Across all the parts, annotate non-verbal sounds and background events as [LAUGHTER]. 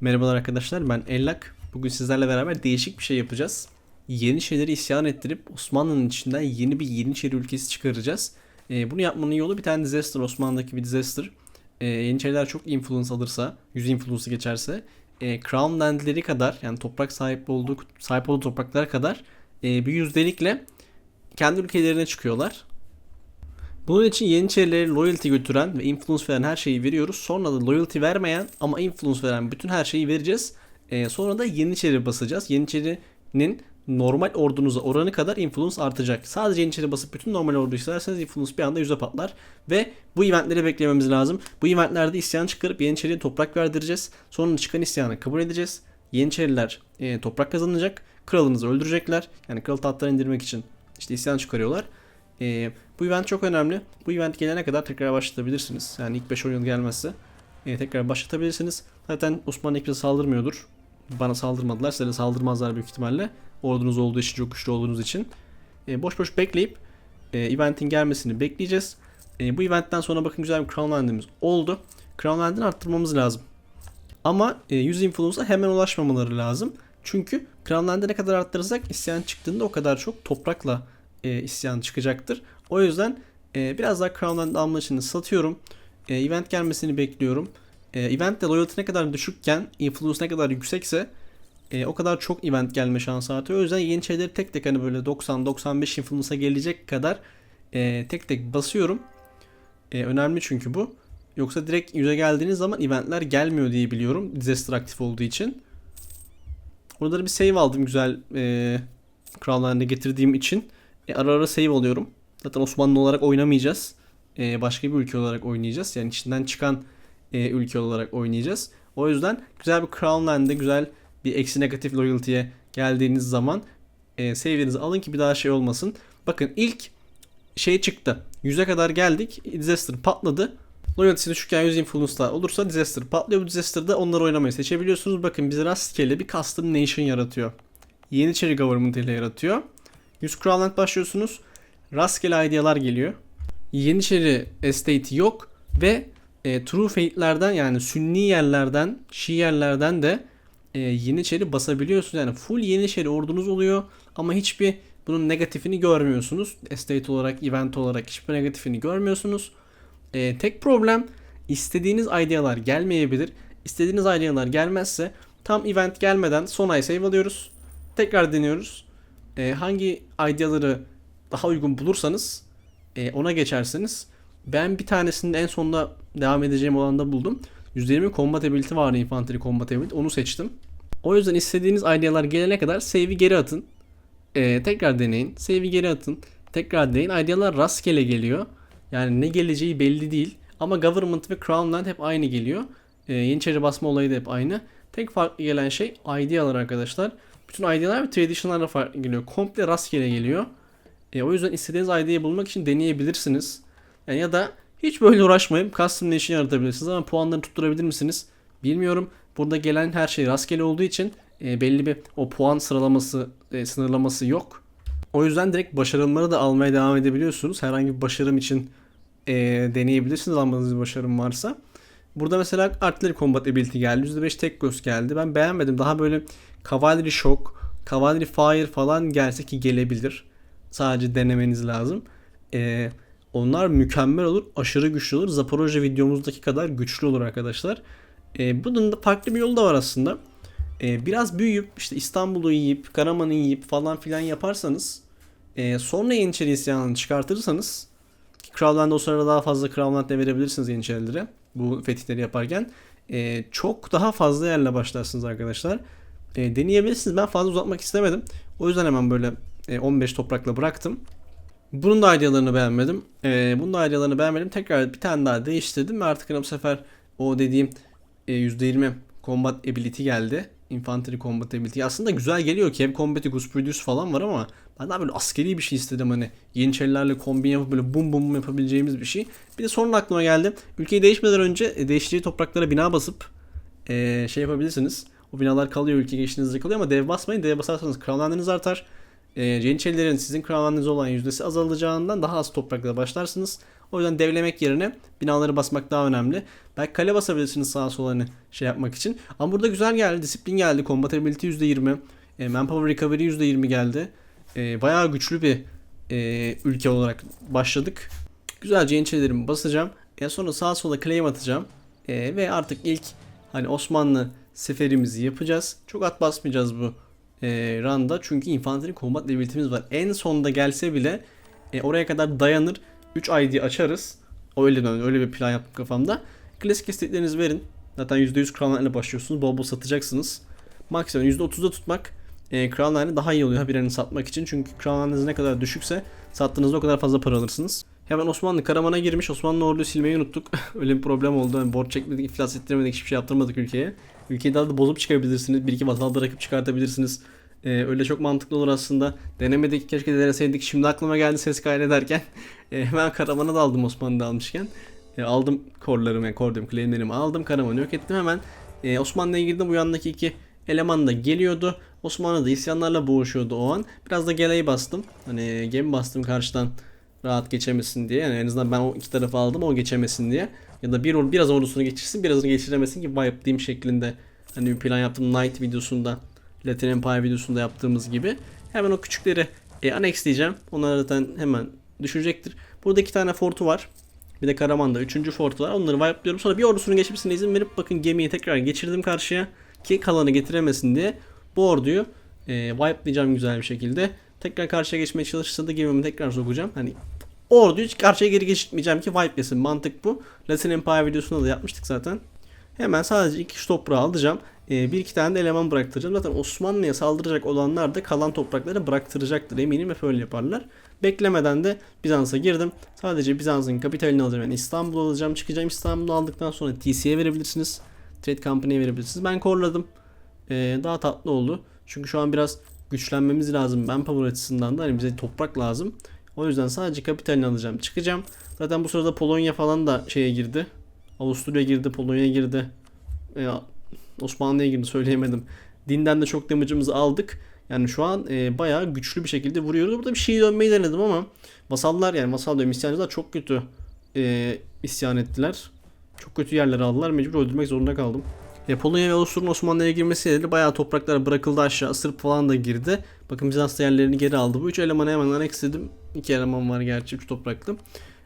Merhabalar arkadaşlar ben Ellak. Bugün sizlerle beraber değişik bir şey yapacağız. Yeni şeyleri isyan ettirip Osmanlı'nın içinden yeni bir Yeniçeri ülkesi çıkaracağız. Ee, bunu yapmanın yolu bir tane disaster Osmanlı'daki bir disaster. Ee, Yeniçeriler çok influence alırsa, 100 influence'ı geçerse e, Crown Land'leri kadar yani toprak sahip olduğu sahip olduğu topraklar kadar e, bir yüzdelikle kendi ülkelerine çıkıyorlar. Bunun için Yeniçerilere loyalty götüren ve influence veren her şeyi veriyoruz. Sonra da loyalty vermeyen ama influence veren bütün her şeyi vereceğiz. Ee, sonra da Yeniçeri basacağız. Yeniçerinin normal ordunuza oranı kadar influence artacak. Sadece Yeniçeri basıp bütün normal ordu isterseniz influence bir anda yüze patlar. Ve bu eventleri beklememiz lazım. Bu eventlerde isyan çıkarıp Yeniçeri'ye toprak verdireceğiz. Sonra çıkan isyanı kabul edeceğiz. Yeniçeriler e, toprak kazanacak. Kralınızı öldürecekler. Yani kral tahttan indirmek için işte isyan çıkarıyorlar. E, bu event çok önemli. Bu event gelene kadar tekrar başlatabilirsiniz. Yani ilk 5 yıl gelmezse e, tekrar başlatabilirsiniz. Zaten Osmanlı bize saldırmıyordur. Bana saldırmadılar. Size de saldırmazlar büyük ihtimalle. Ordunuz olduğu için, çok güçlü olduğunuz için. E, boş boş bekleyip e, eventin gelmesini bekleyeceğiz. E, bu eventten sonra bakın güzel bir Crown Land'imiz oldu. Crown Land'ini arttırmamız lazım. Ama e, 100 influence'a hemen ulaşmamaları lazım. Çünkü Crown Land'i ne kadar arttırırsak isyan çıktığında o kadar çok toprakla e, isyan çıkacaktır. O yüzden e, biraz daha Crown alma için satıyorum. E, event gelmesini bekliyorum. E, event de loyalty ne kadar düşükken influence ne kadar yüksekse e, o kadar çok event gelme şansı artıyor. O yüzden yeni şeyleri tek tek hani böyle 90-95 influence'a gelecek kadar e, tek tek basıyorum. E, önemli çünkü bu. Yoksa direkt yüze geldiğiniz zaman eventler gelmiyor diye biliyorum. Disaster aktif olduğu için. Burada da bir save aldım güzel e, Crown getirdiğim için. E, ara ara save alıyorum. Zaten Osmanlı olarak oynamayacağız. E, başka bir ülke olarak oynayacağız. Yani içinden çıkan e, ülke olarak oynayacağız. O yüzden güzel bir Crown Land'de güzel bir eksi negatif loyalty'ye geldiğiniz zaman e, save'lerinizi alın ki bir daha şey olmasın. Bakın ilk şey çıktı. 100'e kadar geldik. Disaster patladı. Loyalty'si düşükken 100 influence'lar olursa disaster patlıyor. Bu disaster'da onları oynamayı seçebiliyorsunuz. Bakın bize rastgele bir custom nation yaratıyor. Yeniçeri government ile yaratıyor. 100 Crown Land başlıyorsunuz. Rastgele idealar geliyor. Yeniçeri estate yok ve e, True Fate'lerden yani sünni yerlerden, Şii yerlerden de e, Yeniçeri basabiliyorsunuz. Yani full Yeniçeri ordunuz oluyor ama hiçbir bunun negatifini görmüyorsunuz. Estate olarak, event olarak hiçbir negatifini görmüyorsunuz. E, tek problem istediğiniz idealar gelmeyebilir. İstediğiniz idealar gelmezse tam event gelmeden son ay save alıyoruz. Tekrar deniyoruz. E, hangi ideaları daha uygun bulursanız e, ona geçersiniz. Ben bir tanesinin en sonunda devam edeceğim olanda buldum. %20 combat ability vardı infantry combat ability. Onu seçtim. O yüzden istediğiniz idealar gelene kadar save'i geri atın. E, tekrar deneyin. Save'i geri atın. Tekrar deneyin. Idealar rastgele geliyor. Yani ne geleceği belli değil. Ama government ve crown land hep aynı geliyor. E, Yeniçeri basma olayı da hep aynı. Tek farklı gelen şey idealar arkadaşlar. Bütün idealar ve traditional'lar farklı geliyor. Komple rastgele geliyor. E, o yüzden istediğiniz ideayı bulmak için deneyebilirsiniz. Yani ya da hiç böyle uğraşmayıp custom nation yaratabilirsiniz ama puanları tutturabilir misiniz? Bilmiyorum. Burada gelen her şey rastgele olduğu için e, belli bir o puan sıralaması, e, sınırlaması yok. O yüzden direkt başarımları da almaya devam edebiliyorsunuz. Herhangi bir başarım için e, deneyebilirsiniz almadığınız bir başarım varsa. Burada mesela Artillery Combat Ability geldi. %5 tek göz geldi. Ben beğenmedim. Daha böyle Cavalry Shock, Cavalry Fire falan gelse ki gelebilir. Sadece denemeniz lazım. Ee, onlar mükemmel olur. Aşırı güçlü olur. Zaporojye videomuzdaki kadar güçlü olur arkadaşlar. Ee, bunun da farklı bir yolu da var aslında. Ee, biraz büyüyüp işte İstanbul'u yiyip, Karaman'ı yiyip falan filan yaparsanız e, sonra Yeniçeri isyanını çıkartırsanız ki Kralland'da o sırada daha fazla Kralland'da verebilirsiniz Yeniçerilere bu fetihleri yaparken e, çok daha fazla yerle başlarsınız arkadaşlar. E, deneyebilirsiniz. Ben fazla uzatmak istemedim. O yüzden hemen böyle e, 15 toprakla bıraktım. Bunun da idealarını beğenmedim. E, bunun da idealarını beğenmedim. Tekrar bir tane daha değiştirdim ve artık bu sefer o dediğim e, %20 combat ability geldi. Infantry combat ability. Aslında güzel geliyor ki hep combat'i Goose Produce falan var ama ben daha böyle askeri bir şey istedim hani. Yeniçerilerle kombin yapıp böyle bum bum yapabileceğimiz bir şey. Bir de sonra aklıma geldi. Ülkeyi değişmeden önce e, değiştiği topraklara bina basıp e, şey yapabilirsiniz. O binalar kalıyor ülke geçtiğinizde kalıyor ama dev basmayın. Dev basarsanız krallandınız artar. e, Yeniçerilerin sizin kravanınız olan yüzdesi azalacağından daha az toprakla başlarsınız. O yüzden devlemek yerine binaları basmak daha önemli. Belki kale basabilirsiniz sağa sola hani şey yapmak için. Ama burada güzel geldi. Disiplin geldi. Combatability %20. E, manpower recovery %20 geldi. E, bayağı güçlü bir e, ülke olarak başladık. Güzelce Yeniçerilerimi basacağım. E, sonra sağa sola claim atacağım. E, ve artık ilk hani Osmanlı seferimizi yapacağız. Çok at basmayacağız bu e, randa. Çünkü infantry combat ability'miz var. En sonda gelse bile e, oraya kadar dayanır. 3 ID açarız. Öyle öyle bir plan yaptım kafamda. Klasik isteklerinizi verin. Zaten %100 Crown Line'le başlıyorsunuz. Bol bol satacaksınız. Maksimum %30'da tutmak e, Crown Line'i daha iyi oluyor haberini satmak için. Çünkü Crown Line'iniz ne kadar düşükse sattığınızda o kadar fazla para alırsınız. Hemen Osmanlı Karaman'a girmiş. Osmanlı orduyu silmeyi unuttuk. [LAUGHS] Öyle bir problem oldu. Yani borç çekmedik, iflas ettiremedik, hiçbir şey yaptırmadık ülkeye. Ülkeyi daha da bozup çıkabilirsiniz. Bir iki vasal bırakıp çıkartabilirsiniz. Ee, öyle çok mantıklı olur aslında. Denemedik, keşke deneseydik. Şimdi aklıma geldi ses kaydederken. Ee, [LAUGHS] hemen Karaman'a da aldım Osmanlı'da almışken. Ee, aldım korlarımı, yani kor claimlerimi aldım. Karaman'ı yok ettim hemen. Ee, Osmanlı'ya girdim. Bu yandaki iki eleman da geliyordu. Osmanlı da isyanlarla boğuşuyordu o an. Biraz da geleyi bastım. Hani gemi bastım karşıdan rahat geçemesin diye. Yani en azından ben o iki tarafı aldım o geçemesin diye. Ya da bir biraz ordusunu geçirsin birazını geçiremesin ki wipe'layayım şeklinde. Hani bir plan yaptım Night videosunda. Latin Empire videosunda yaptığımız gibi. Hemen o küçükleri e, annexleyeceğim. Onlar zaten hemen düşecektir. Burada iki tane fortu var. Bir de Karaman'da üçüncü fortu var. Onları wipe'lıyorum. Sonra bir ordusunu geçmesine izin verip bakın gemiyi tekrar geçirdim karşıya. Ki kalanı getiremesin diye. Bu orduyu e, wipe'layacağım güzel bir şekilde. Tekrar karşıya geçmeye çalışırsa da gemimi tekrar sokacağım. Hani orduyu hiç karşıya geri geçirmeyeceğim ki wipe'lesin. Mantık bu. Latin Empire videosunda da yapmıştık zaten. Hemen sadece iki şu toprağı alacağım. Ee, bir iki tane de eleman bıraktıracağım. Zaten Osmanlı'ya saldıracak olanlar da kalan toprakları bıraktıracaktır eminim hep öyle yaparlar. Beklemeden de Bizans'a girdim. Sadece Bizans'ın kapitalini alacağım. Yani İstanbul'u alacağım. Çıkacağım İstanbul'u aldıktan sonra TC'ye verebilirsiniz. Trade Company'ye verebilirsiniz. Ben korladım. Ee, daha tatlı oldu. Çünkü şu an biraz güçlenmemiz lazım. Ben power açısından da hani bize toprak lazım. O yüzden sadece kapitalini alacağım. Çıkacağım. Zaten bu sırada Polonya falan da şeye girdi. Avusturya girdi, Polonya girdi. E, Osmanlı'ya girdi söyleyemedim. Dinden de çok damage'ımızı aldık. Yani şu an e, bayağı güçlü bir şekilde vuruyoruz. Burada bir şey dönmeyi denedim ama vasallar yani vasal diyorum isyancılar çok kötü e, isyan ettiler. Çok kötü yerlere aldılar. Mecbur öldürmek zorunda kaldım. E, Polonya ve Avusturya'nın Osmanlı'ya girmesiyle bayağı topraklar bırakıldı aşağı. Sırp falan da girdi. Bakın Bizans yerlerini geri aldı. Bu üç elemanı hemen annexledim. İki eleman var gerçi üç topraklı.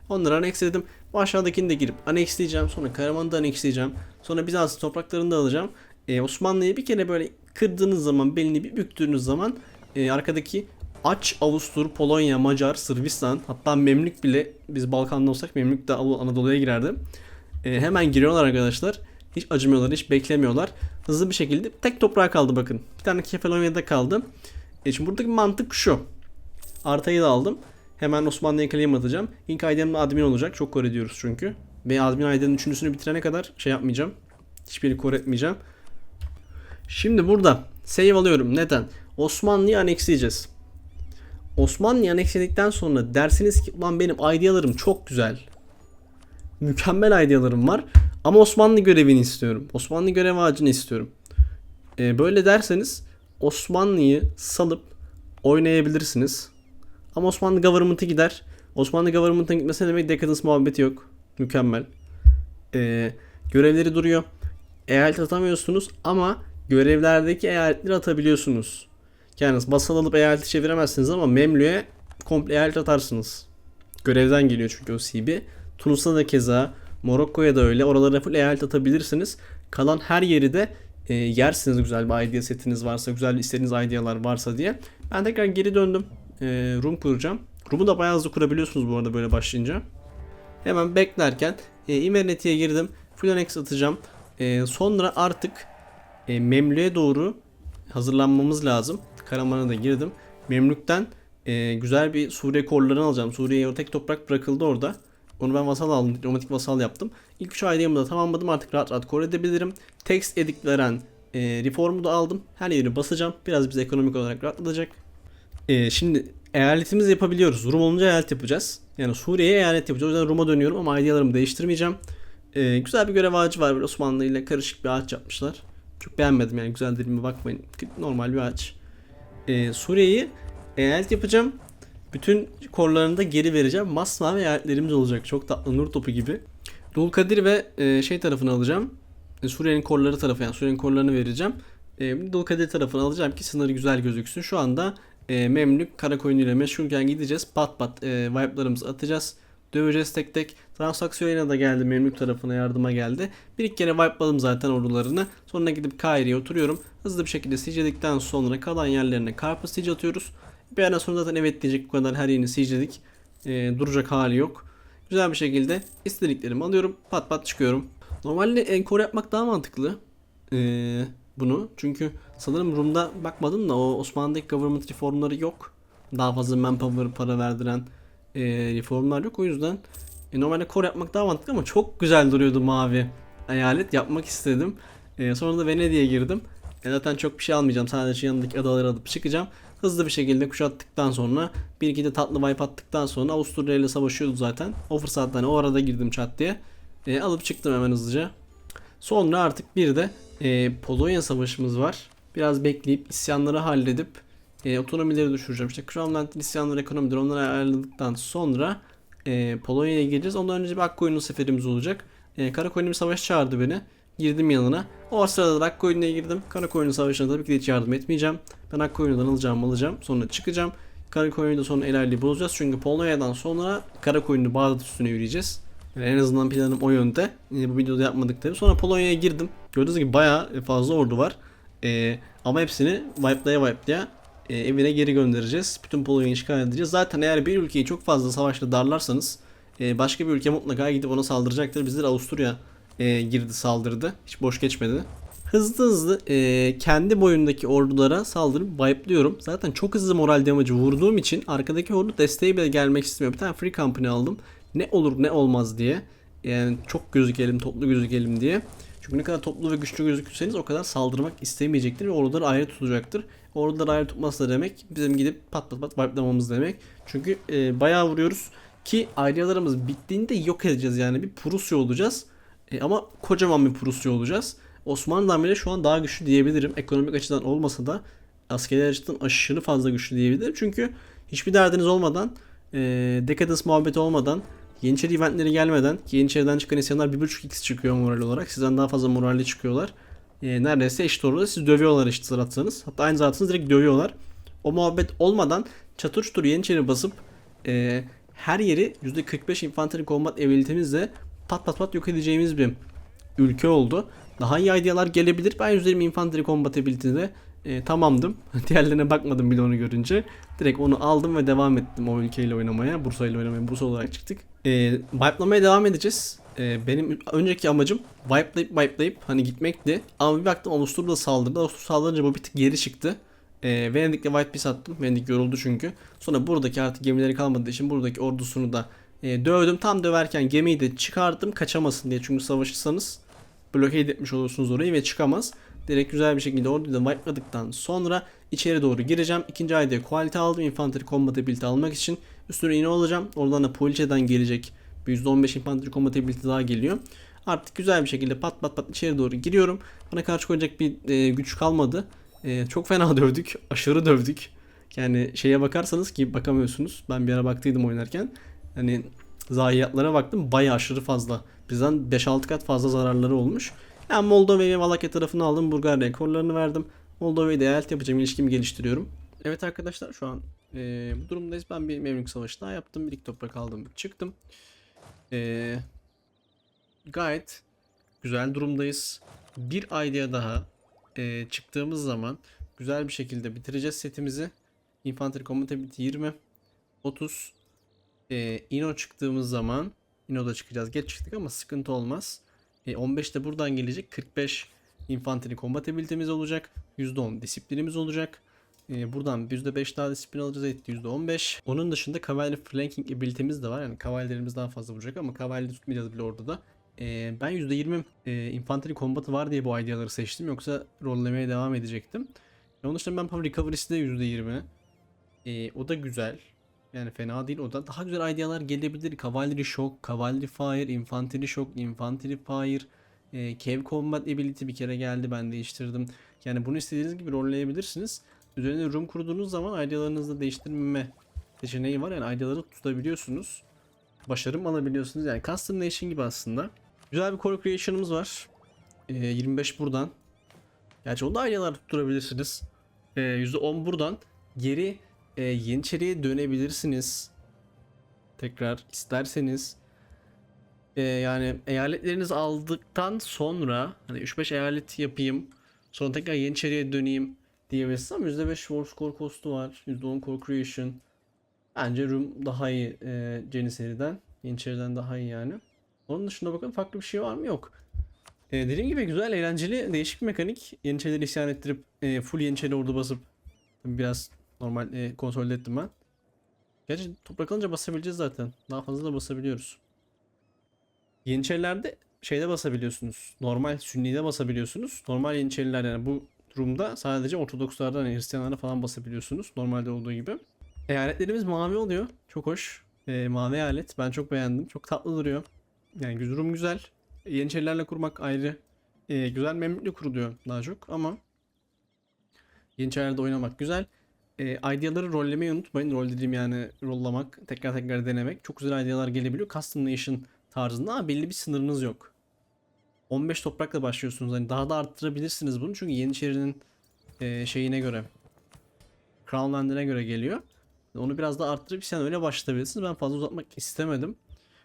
Onları annexledim. Bu aşağıdakini de girip annexleyeceğim. Sonra Karaman'ı da annexleyeceğim. Sonra Bizans'ın topraklarını da alacağım. E, Osmanlı'yı bir kere böyle kırdığınız zaman, belini bir büktüğünüz zaman e, arkadaki aç Avustur, Polonya, Macar, Sırbistan hatta Memlük bile biz Balkan'da olsak Memlük de Anadolu'ya girerdi. E, hemen giriyorlar arkadaşlar. Hiç acımıyorlar, hiç beklemiyorlar. Hızlı bir şekilde tek toprağa kaldı bakın. Bir tane Kefalonya'da kaldı. E şimdi buradaki mantık şu. Artayı da aldım. Hemen Osmanlı'ya claim atacağım. İlk ID'mde admin olacak. Çok core ediyoruz çünkü. Ve admin ID'nin üçüncüsünü bitirene kadar şey yapmayacağım. Hiçbirini core etmeyeceğim. Şimdi burada save alıyorum. Neden? Osmanlı'yı annexleyeceğiz. Osmanlı'yı annexledikten sonra dersiniz ki ulan benim idealarım çok güzel. Mükemmel idealarım var. Ama Osmanlı görevini istiyorum. Osmanlı görev ağacını istiyorum. Ee, böyle derseniz Osmanlı'yı salıp oynayabilirsiniz. Ama Osmanlı government'ı gider. Osmanlı government'ın gitmesi demek decadence muhabbeti yok. Mükemmel. Ee, görevleri duruyor. Eyalet atamıyorsunuz ama görevlerdeki eyaletleri atabiliyorsunuz. Yani basal alıp eyaleti çeviremezsiniz ama Memlü'ye komple eyalet atarsınız. Görevden geliyor çünkü o CB. Tunus'ta da keza Morokko'ya da öyle. Oralara full eyalet atabilirsiniz. Kalan her yeri de e, yersiniz güzel bir idea setiniz varsa, güzel istediğiniz idealar varsa diye. Ben tekrar geri döndüm. E, room kuracağım. Room'u da bayağı hızlı kurabiliyorsunuz bu arada böyle başlayınca. Hemen beklerken e, Imerneti'ye girdim. Full annex atacağım. E, sonra artık e, Memlük'e doğru hazırlanmamız lazım. Karaman'a da girdim. Memlük'ten e, güzel bir Suriye korlarını alacağım. Suriye'ye tek toprak bırakıldı orada. Onu ben vasal aldım. Diplomatik vasal yaptım. İlk 3 ID'mi da tamamladım. Artık rahat rahat core edebilirim. Text edit veren e, reformu da aldım. Her yeri basacağım. Biraz bize ekonomik olarak rahatlatacak. E, şimdi eyaletimizi yapabiliyoruz. Rum olunca eyalet yapacağız. Yani Suriye'ye eyalet yapacağız. O yüzden Rum'a dönüyorum ama ID'larımı değiştirmeyeceğim. E, güzel bir görev ağacı var. Böyle Osmanlı ile karışık bir ağaç yapmışlar. Çok beğenmedim yani güzel dediğime bakmayın. Normal bir ağaç. E, Suriye'yi eyalet yapacağım. Bütün korlarını da geri vereceğim. Masmavi eyaletlerimiz olacak. Çok tatlı nur topu gibi. Dulkadir ve e, şey tarafını alacağım. E, Suriye'nin korları tarafı yani Suriye'nin korlarını vereceğim. E, Dulkadir tarafını alacağım ki sınırı güzel gözüksün. Şu anda e, Memlük Karakoyun ile meşgulken gideceğiz. Pat pat e, wipe'larımızı atacağız. Döveceğiz tek tek. Transaksiyona da geldi. Memlük tarafına yardıma geldi. Bir iki kere wipe'ladım zaten ordularını. Sonra gidip Kaire'ye oturuyorum. Hızlı bir şekilde siege'ledikten sonra kalan yerlerine karpuz siege atıyoruz. Bir ara sonra zaten evet diyecek bu kadar her yerini siege'ledik. E, duracak hali yok. Güzel bir şekilde istediklerimi alıyorum. Pat pat çıkıyorum. Normalde enkor yapmak daha mantıklı. Ee, bunu. Çünkü sanırım Rum'da bakmadım da o Osmanlı'daki government reformları yok. Daha fazla manpower para verdiren e, reformlar yok. O yüzden e, normalde kor yapmak daha mantıklı ama çok güzel duruyordu mavi eyalet. Yapmak istedim. E, sonra da Venedik'e girdim. E, zaten çok bir şey almayacağım. Sadece yanındaki adaları alıp çıkacağım. Hızlı bir şekilde kuşattıktan sonra bir iki de tatlı wipe attıktan sonra Avusturya ile savaşıyordu zaten. O fırsattan o arada girdim çat diye. E, alıp çıktım hemen hızlıca. Sonra artık bir de e, Polonya savaşımız var. Biraz bekleyip isyanları halledip e, otonomileri düşüreceğim. İşte Kronland'ın isyanları ekonomidir onları ayarladıktan sonra e, Polonya'ya gireceğiz. Ondan önce bir Akkoyunlu seferimiz olacak. E, Karakoyunlu bir savaş çağırdı beni. Girdim yanına. O sırada da Akkoyunlu'ya girdim. Karakoyunlu savaşına tabii ki hiç yardım etmeyeceğim. Ben Akkoyunlu'dan alacağım alacağım. Sonra çıkacağım. Karakoyunlu'da sonra ilerliği bozacağız. Çünkü Polonya'dan sonra Karakoyunlu Bağdat üstüne yürüyeceğiz. Yani en azından planım o yönde. E, bu videoda yapmadık tabii. Sonra Polonya'ya girdim. Gördüğünüz gibi bayağı fazla ordu var. E, ama hepsini wipe'laya wipe'laya e, evine geri göndereceğiz. Bütün Polonya'yı işgal edeceğiz. Zaten eğer bir ülkeyi çok fazla savaşla darlarsanız e, başka bir ülke mutlaka gidip ona saldıracaktır. Bizler Avusturya e, girdi saldırdı. Hiç boş geçmedi. Hızlı hızlı e, kendi boyundaki ordulara saldırıp wipe'lıyorum. Zaten çok hızlı moral damage vurduğum için arkadaki ordu desteğe bile gelmek istemiyor. Bir tane free company aldım. Ne olur ne olmaz diye. Yani çok gözükelim, toplu gözükelim diye. Çünkü ne kadar toplu ve güçlü gözükürseniz o kadar saldırmak istemeyecektir ve orduları ayrı tutacaktır. Orduları ayrı tutması da demek bizim gidip pat pat pat wipe'lamamız demek. Çünkü e, bayağı vuruyoruz ki ayrılarımız bittiğinde yok edeceğiz yani bir Prusya olacağız. E, ama kocaman bir Prusya olacağız. Osmanlı'dan bile şu an daha güçlü diyebilirim. Ekonomik açıdan olmasa da askeri açıdan aşırı fazla güçlü diyebilirim. Çünkü hiçbir derdiniz olmadan, e, Decadence muhabbeti olmadan, Yeniçeri eventleri gelmeden ki Yeniçeri'den çıkan isyanlar 1.5x çıkıyor moral olarak. Sizden daha fazla moralli çıkıyorlar. E, neredeyse eşit orada siz dövüyorlar eşit zar atsanız. Hatta aynı zatınız direkt dövüyorlar. O muhabbet olmadan çatır çutur Yeniçeri basıp e, her yeri %45 infantry combat ability'mizle pat pat pat yok edeceğimiz bir ülke oldu. Daha iyi idealar gelebilir. Ben %20 infantry combat ability'de e, tamamdım. [LAUGHS] Diğerlerine bakmadım bile onu görünce. Direkt onu aldım ve devam ettim o ülkeyle oynamaya. Bursa ile oynamaya. Bursa olarak çıktık. E, wipe'lamaya devam edeceğiz. E, benim önceki amacım wipe'layıp wipe'layıp hani gitmekti. Ama bir baktım Avusturya da saldırdı. Avusturya saldırınca bu bir tık geri çıktı. E, Venedik'le White Piece attım. Venedik yoruldu çünkü. Sonra buradaki artık gemileri kalmadığı için buradaki ordusunu da e, dövdüm. Tam döverken gemiyi de çıkardım kaçamasın diye. Çünkü savaşırsanız bloke etmiş olursunuz orayı ve çıkamaz. Direkt güzel bir şekilde orduyu da wipe'ladıktan sonra içeri doğru gireceğim. İkinci ayda quality aldım. Infantry combat ability almak için. Üstüne yine olacağım. Oradan da poliçeden gelecek. Bir %15 infantry combat ability daha geliyor. Artık güzel bir şekilde pat pat pat içeri doğru giriyorum. Bana karşı koyacak bir e, güç kalmadı. E, çok fena [LAUGHS] dövdük. Aşırı dövdük. Yani şeye bakarsanız ki bakamıyorsunuz. Ben bir ara baktıydım oynarken. Hani zayiatlara baktım. Bayağı aşırı fazla. Bizden 5-6 kat fazla zararları olmuş. Yani Moldova ve Valakya tarafını aldım. Bulgarya rekorlarını verdim. Moldova'yı da eyalet yapacağım. ilişkimi geliştiriyorum. Evet arkadaşlar şu an e, bu durumdayız. Ben bir Memlük Savaşı daha yaptım. Bir toprak aldım. Çıktım. E, gayet güzel durumdayız. Bir idea daha e, çıktığımız zaman güzel bir şekilde bitireceğiz setimizi. Infantry Combat Ability 20 30 e, Ino çıktığımız zaman Ino'da çıkacağız. Geç çıktık ama sıkıntı olmaz. E, 15 de buradan gelecek. 45 Infantry Combat Ability'miz olacak. %10 disiplinimiz olacak. E, buradan %5 daha disiplin alacağız. Etti %15. Onun dışında Cavalry Flanking Ability'miz de var. Yani Cavalry'lerimiz daha fazla vuracak ama Cavalry tutmayacağız bile orada da. E, ben %20 e, Infantry Combat'ı var diye bu ideaları seçtim. Yoksa rollemeye devam edecektim. E, onun dışında ben Recovery'si de %20. E, o da güzel. Yani fena değil o da. Daha güzel idealar gelebilir. Cavalry Shock, Cavalry Fire, Infantry Shock, Infantry Fire, e, Cave Combat Ability bir kere geldi ben değiştirdim. Yani bunu istediğiniz gibi rolleyebilirsiniz. üzerine Rum kurduğunuz zaman ID'larınızı değiştirmeme seçeneği var. Yani ID'ları tutabiliyorsunuz. Başarım alabiliyorsunuz. Yani Custom Nation gibi aslında. Güzel bir core creation'ımız var. Ee, 25 buradan. Gerçi onu da ID'lar tutturabilirsiniz. Ee, %10 buradan. Geri e, Yeniçeri'ye dönebilirsiniz. Tekrar isterseniz. Ee, yani eyaletlerinizi aldıktan sonra hani 3-5 eyalet yapayım. Sonra tekrar Yeniçeri'ye döneyim diyebilirsiniz ama %5 War Score Cost'u var. %10 Core Creation. Bence Rum daha iyi e, Janissary'den. Yeniçeri'den daha iyi yani. Onun dışında bakın farklı bir şey var mı? Yok. E, dediğim gibi güzel, eğlenceli, değişik bir mekanik. Yeniçerileri isyan ettirip e, full Yeniçeri ordu basıp biraz normal e, konsolide ettim ben. Gerçi toprak alınca basabileceğiz zaten. Daha fazla da basabiliyoruz. Yeniçerilerde şeyde basabiliyorsunuz. Normal Sünni'de basabiliyorsunuz. Normal Yeniçeriler yani bu durumda sadece Ortodokslardan yani Hristiyanlara falan basabiliyorsunuz. Normalde olduğu gibi. Eyaletlerimiz mavi oluyor. Çok hoş. Ee, mavi eyalet. Ben çok beğendim. Çok tatlı duruyor. Yani durum güzel. Yeniçerilerle kurmak ayrı. Ee, güzel memlükle kuruluyor daha çok ama Yeniçerilerde oynamak güzel. E, ideaları rollemeyi unutmayın. Rol dediğim yani rollamak, tekrar tekrar denemek. Çok güzel idealar gelebiliyor. Custom Nation tarzında ama belli bir sınırınız yok. 15 toprakla başlıyorsunuz. Hani daha da arttırabilirsiniz bunu. Çünkü Yeniçeri'nin e, şeyine göre Crown Land'ine göre geliyor. Onu biraz da arttırıp sen öyle başlatabilirsiniz. Ben fazla uzatmak istemedim.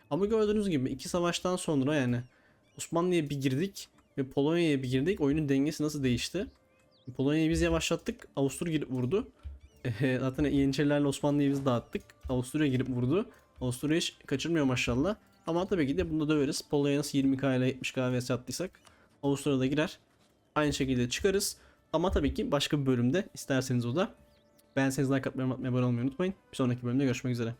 Ama gördüğünüz gibi iki savaştan sonra yani Osmanlı'ya bir girdik ve Polonya'ya bir girdik. Oyunun dengesi nasıl değişti? Polonya'yı biz yavaşlattık. Avusturya girip vurdu. Eee, Zaten Yeniçerilerle Osmanlı'yı biz dağıttık. Avusturya girip vurdu. Avusturya hiç kaçırmıyor maşallah. Ama tabii ki de bunu da döveriz. Polonya nasıl 20k ile 70k vs attıysak Avusturya da girer. Aynı şekilde çıkarız. Ama tabii ki başka bir bölümde isterseniz o da. Beğenseniz like atmayı, atmayı unutmayın. Bir sonraki bölümde görüşmek üzere.